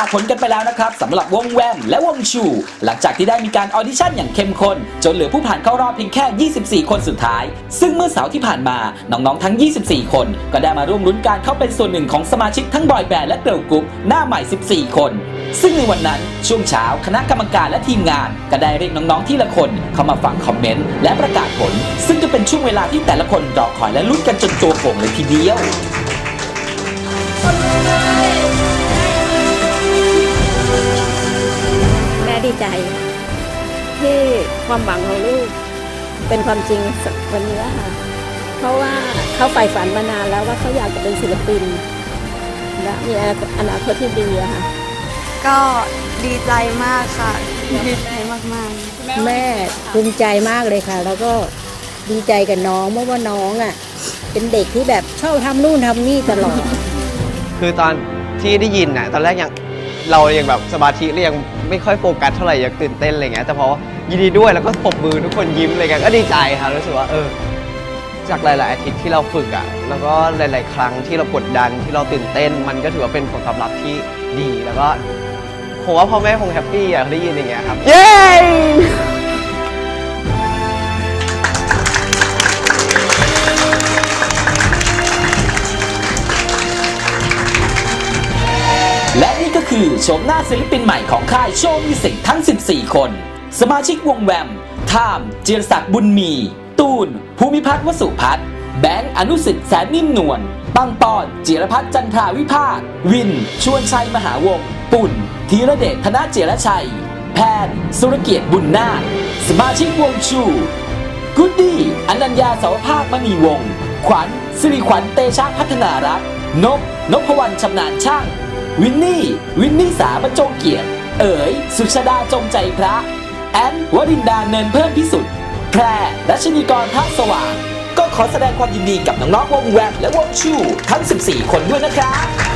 าศผลกันไปแล้วนะครับสำหรับวงแวมและวงชู หลังจากที่ได้มีการออดิชั่นอย่างเข้มข้น จนเหลือผู้ผ่านเข้ารอบเพียงแค่ 24 คนสุดท้าย ซึ่งเมื่อเสาร์ที่ผ่านมา น้องๆทั้ง 24 คน ก็ได้มาร่วมลุ้นการเข้าเป็นส่วนหนึ่งของสมาชิกทั้งบอยแบนด์และเกิร์ลกรุ๊ปหน้าใหม่ 14 คน ซึ่งในวันนั้นช่วงเช้าคณะกรรมการและทีมงาน ก็ได้เรียกน้องๆ ที่ละคนเข้ามาฟังคอมเมนต์และประกาศผล ซึ่งจะเป็นช่วงเวลาที่แต่ละคนรอคอยและลุ้นกันจนตัวโก่งเลยทีเดียว ที่ความหวังของลูก เป็นความจริงสักวันนี้ค่ะ เพราะว่าเขาใฝ่ฝันมานานแล้วว่าเขาอยากจะเป็นศิลปิน และมีอนาคตที่ดีอะค่ะ ก็ดีใจมากค่ะ ดีใจมากแม่ภูมิใจมากเลยค่ะ แล้วก็ดีใจกับน้องเพราะว่าน้องอะ เป็นเด็กที่แบบชอบทำนู่นทำนี่ตลอด คือตอนที่ได้ยินน่ะตอนแรกยัง เรายังแบบสมาธิเรายังไม่ค่อยโฟกัสเท่าไหร่ยังตื่นเต้นอะไรเงี้ยแต่พอยินดีด้วยแล้วก็ปรบมือทุกคนยิ้มอะไรเงี้ยก็ดีใจครับรู้สึกว่าเออจากหลาย ๆ อาทิตย์ที่เราฝึกอะแล้วก็หลาย ๆ ครั้งที่เรากดดันที่เราตื่นเต้น มันก็ถือว่าเป็นผลตอบรับที่ดีแล้วก็ผมว่าพ่อแม่คงแฮปปี้อะได้ยินอย่างเงี้ยครับเย้ คือโฉมหน้าศิลปินใหม่ของค่ายโชว์มิวสิกทั้ง 14 คน สมาชิกวงแวมทามจิรศักดิ์บุญมี ตูน ภูมิพัฒน์วสุพัฒน์แบงค์อนุสิทธิ์แสนนิ่มนวลปังปอนจิรพัฒน์จันทราวิภาค วิน ชวนชัยมหาวง ปุ่นธีระเดชธนเจรชัย แพนสุรเกียรติบุญนาคสมาชิกวงชูกูดดี้อนัญญาสาวภาคมณีวงขวัญสิริขวัญเตชะพัฒนารักษ์นกนพวรรณชำนาญช่าง วินนี่ วินนี่สาบรรจงเกียรติ เอ๋ย สุชดาจงใจพระ แอนวรินดาเนินเพิ่มพิสุทธิ์แพรรัชนีกรทักสว่าง ก็ขอแสดงความยินดีกับน้องๆวงแวบและวงชูทั้ง 14 คนด้วยนะครับ